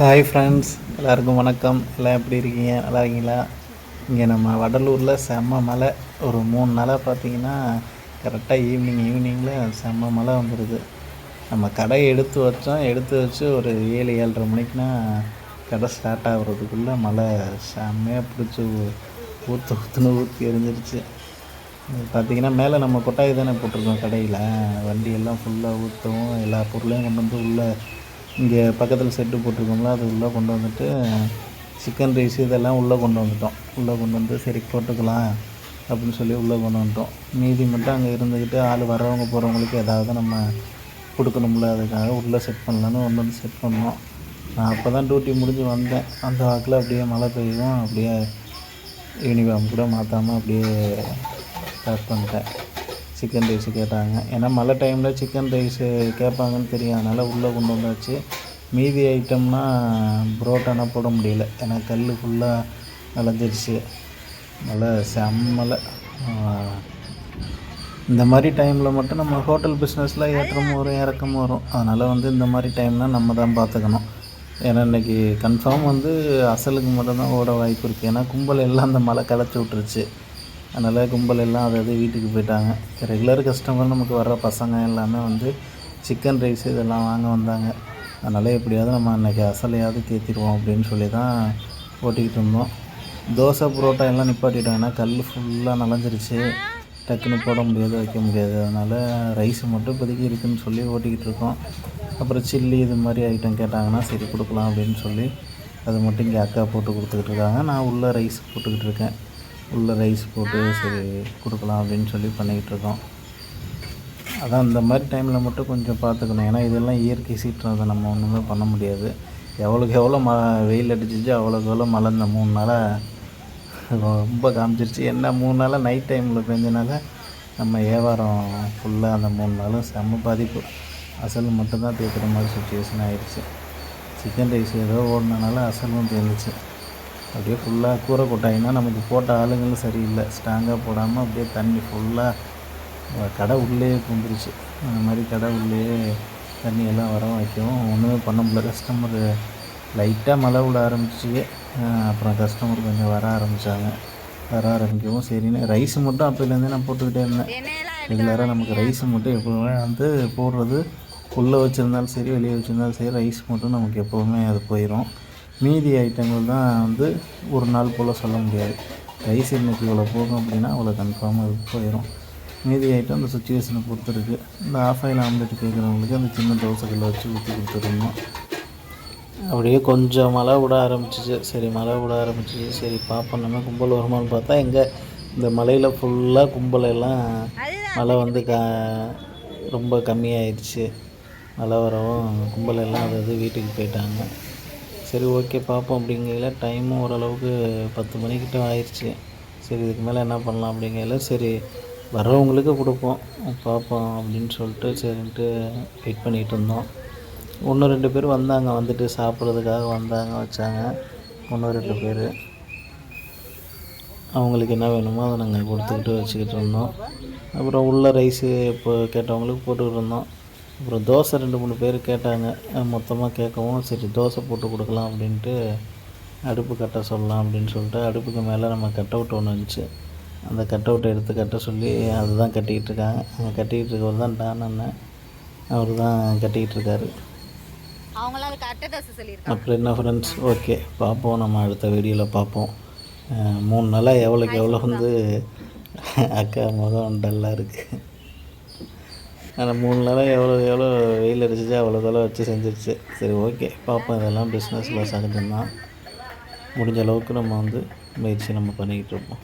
Hi friends எல்லாருக்கும் வணக்கம். எல்லாம் எப்படி இருக்கீங்க? நல்லா இருக்கீங்களா? இங்கே நம்ம வடலூரில் செம்ம மழை. ஒரு மூணு நாளாக பார்த்தீங்கன்னா கரெக்டாக ஈவினிங் ஈவினிங்கில் செம்ம மழை வந்துடுது நம்ம கடை எடுத்து வச்சோம். எடுத்து வச்சு ஒரு ஏழு ஏழரை மணிக்குனா கடை ஸ்டார்ட் ஆகுறதுக்குள்ளே மழை செம்மையாக பிடிச்சி ஊற்று ஊற்றுன்னு ஊற்றி எரிஞ்சிருச்சு. பார்த்தீங்கன்னா மேலே நம்ம கொட்டாய் தானே போட்டிருக்கோம் கடையில். வண்டியெல்லாம் ஃபுல்லாக ஊற்றவும் எல்லா பொருளையும் கொண்டு வந்து உள்ளே இங்கே பக்கத்தில் செட்டு போட்டிருக்கோம்ல அது உள்ளே கொண்டு வந்துட்டு சிக்கன் ரைஸ் இதெல்லாம் உள்ளே கொண்டு வந்துட்டோம். உள்ளே கொண்டு வந்து சரி போட்டுக்கலாம் அப்படின்னு சொல்லி உள்ளே கொண்டு வந்துட்டோம். மீதி மட்டும் அங்கே இருந்துக்கிட்டு ஆள் வரவங்க போகிறவங்களுக்கு ஏதாவது நம்ம கொடுக்கணும்ல அதுக்காக உள்ளே செட் பண்ணலான்னு ஒன்று வந்து செட் பண்ணோம். நான் அப்போ தான் டியூட்டி முடிஞ்சு வந்தேன். அந்த வாக்கில் அப்படியே மழை பெய்யும் அப்படியே யூனிஃபார்ம் கூட மாற்றாமல் அப்படியே ஸ்டார்ட் பண்ணிட்டேன். சிக்கன் ரைஸ் கேட்டாங்க. ஏன்னா மழை டைமில் சிக்கன் ரைஸ் கேட்பாங்கன்னு தெரியும். அதனால் உள்ளே கொண்டு வந்தாச்சு. மீதி ஐட்டம்னா புரோட்டானா போட முடியல. ஏன்னா கல் ஃபுல்லாக விளைஞ்சிருச்சு மழை செம்மலை. இந்த மாதிரி டைமில் மட்டும் நம்ம ஹோட்டல் பிஸ்னஸில் ஏற்றமும் வரும் இறக்கமும் வரும். அதனால் வந்து இந்த மாதிரி டைம்னால் நம்ம தான் பார்த்துக்கணும். ஏன்னா இன்றைக்கி கன்ஃபார்ம் வந்து அசலுக்கு மட்டும்தான் ஓட வாய்ப்பு இருக்குது ஏன்னா கும்பல் எல்லாம் அந்த மழை கிளச்சி விட்ருச்சு அதனால் கும்பல் எல்லாம் அது வீட்டுக்கு போயிட்டாங்க. ரெகுலர் கஸ்டமர் நமக்கு வர்ற பசங்க எல்லாமே வந்து சிக்கன் ரைஸ் இதெல்லாம் வாங்க வந்தாங்க. அதனால் எப்படியாவது நம்ம அன்றைக்கி அசலையாவது தேத்திடுவோம் அப்படின்னு சொல்லி தான் ஓட்டிக்கிட்டு இருந்தோம். தோசை புரோட்டா எல்லாம் நிப்பாட்டிட்டோம். ஏன்னா கல் ஃபுல்லாக நலஞ்சிருச்சு. டக்குன்னு போட முடியாது வைக்க முடியாது. அதனால் ரைஸ் மட்டும் இப்போதைக்கு இருக்குதுன்னு சொல்லி ஓட்டிக்கிட்டு இருக்கோம். அப்புறம் சில்லி இது மாதிரி ஐட்டம் கேட்டாங்கன்னா சரி கொடுக்கலாம் அப்படின்னு சொல்லி அது மட்டும் இங்கே அக்கா போட்டு கொடுத்துக்கிட்டு இருக்காங்க. நான் உள்ளே ரைஸ் போட்டுக்கிட்டு இருக்கேன். உள்ளே ரைஸ் போட்டு சரி கொடுக்கலாம் அப்படின்னு சொல்லி பண்ணிக்கிட்டு இருக்கோம். அதான் இந்த மாதிரி டைமில் மட்டும் கொஞ்சம் பார்த்துக்கணும். ஏன்னா இதெல்லாம் இயற்கை சீற்றம். அதை நம்ம ஒன்றுமே பண்ண முடியாது. எவ்வளோக்கு எவ்வளோ ம வெயில் அடிச்சிச்சு அவ்வளோக்கு எவ்வளோ மழை. இந்த மூணு நாளாக ரொம்ப காமிச்சிருச்சு. என்ன மூணு நாளாக நைட் டைமில் பெஞ்சனால நம்ம வியாபாரம் ஃபுல்லாக அந்த மூணு நாளும் செம்ம பாதிப்பு. அசல் மட்டும்தான் தேய்க்கிற மாதிரி சுச்சுவேஷன் ஆகிடுச்சு சிக்கன் ரைஸ் ஏதோ ஓடினனால அசலும் தேர்ந்துச்சு. அப்படியே ஃபுல்லாக கூரை கொட்டாயினா நமக்கு போட்ட ஆளுங்களும் சரியில்லை. ஸ்ட்ராங்காக போடாமல் அப்படியே தண்ணி ஃபுல்லாக கடை உள்ளே பூந்துருச்சு. அந்த மாதிரி கடை உள்ளே தண்ணியெல்லாம் வர வைக்கவும் ஒன்றுமே பண்ண முடியல. கஸ்டமர் லைட்டாக மழை விட ஆரம்பிச்சு. அப்புறம் கஸ்டமர் கொஞ்சம் வர ஆரம்பித்தாங்க வர ஆரம்பிக்கவும் சரின்னு ரைஸ் மட்டும் அப்போலேருந்தே நான் போட்டுக்கிட்டே இருந்தேன். ரெகுலராக நமக்கு ரைஸ் மட்டும் எப்போவுமே வந்து போடுறது உள்ளே வச்சுருந்தாலும் சரி வெளியே வச்சுருந்தாலும் சரி ரைஸ் மட்டும் நமக்கு எப்போவுமே அது போயிடும் மீதி ஐட்டங்கள் தான் வந்து ஒரு நாள் போல் சொல்ல முடியாது. ரைஸ் இன்றைக்கி இவ்வளோ போகும் அப்படின்னா அவ்வளோ கன்ஃபார்மாக அது போயிடும் மீதி ஐட்டம் அந்த சுச்சுவேஷனை பொறுத்துருக்கு. இந்த ஆஃப் ஆயில் ஆம்லெட் கேட்குறவங்களுக்கு அந்த சின்ன தோசைகளை வச்சு ஊற்றி கொடுத்துருந்தோம் அப்படியே கொஞ்சம் மழை விட ஆரம்பிச்சிச்சு. சரி மழை விட ஆரம்பிச்சிச்சு. சரி பார்ப்போம். நம்ம கும்பல் வருமானு பார்த்தா எங்கே இந்த மலையில் ஃபுல்லாக கும்பல் எல்லாம் மழை வந்து க ரொம்ப கம்மியாயிடுச்சு. மழை வரவும் கும்பல் எல்லாம் அதாவது வீட்டுக்கு போயிட்டாங்க. சரி ஓகே பார்ப்போம் அப்படிங்கையில் டைமும் ஓரளவுக்கு பத்து மணிக்கிட்ட ஆயிடுச்சு சரி இதுக்கு மேலே என்ன பண்ணலாம் அப்படிங்கையில் சரி வர்றவங்களுக்கு கொடுப்போம். பார்ப்போம் அப்படின்னு சொல்லிட்டு சரின்ட்டு வெயிட் பண்ணிகிட்டு இருந்தோம். ஒன்று ரெண்டு பேர் வந்தாங்க. வந்துட்டு சாப்பிட்றதுக்காக வந்தாங்க வச்சாங்க. ஒன்று ரெண்டு பேர். அவங்களுக்கு என்ன வேணுமோ அதை நாங்கள் கொடுத்துக்கிட்டு வச்சுக்கிட்டு இருந்தோம். அப்புறம் உள்ள ரைஸு இப்போ கேட்டவங்களுக்கு போட்டுக்கிட்டு இருந்தோம். அப்புறம் தோசை ரெண்டு மூணு பேர் கேட்டாங்க. மொத்தமாக கேட்கவும் சரி தோசை போட்டு கொடுக்கலாம் அப்படின்ட்டு அடுப்பு கட்ட சொல்லலாம் அப்படின்னு சொல்லிட்டு அடுப்புக்கு மேலே நம்ம கட் அவுட் ஒன்று இருந்துச்சு அந்த கட் அவுட்டை எடுத்து கட்ட சொல்லி அதுதான் கட்டிக்கிட்டு இருக்காங்க. அங்கே கட்டிக்கிட்டு இருக்கவர் தான் டான் அண்ணன். அவர் தான் கட்டிக்கிட்டு இருக்காரு. அப்புறம் என்ன ஃப்ரெண்ட்ஸ் ஓகே பார்ப்போம். நம்ம அடுத்த வீடியோவில் பார்ப்போம். மூணு நாளாக எவ்வளோக்கு எவ்வளோ வந்து அக்கா முகம் டல்லாக இருக்குது ஆனால் மூணு நாளாக எவ்வளோ எவ்வளோ வெயில் அடிச்சிச்சு அவ்வளோ தலை வச்சு செஞ்சிருச்சு. சரி ஓகே. பார்ப்போம் இதெல்லாம் பிஸ்னஸில் சகஜம்தான். முடிஞ்ச அளவுக்கு நம்ம வந்து முயற்சி நம்ம பண்ணிக்கிட்டு இருப்போம்.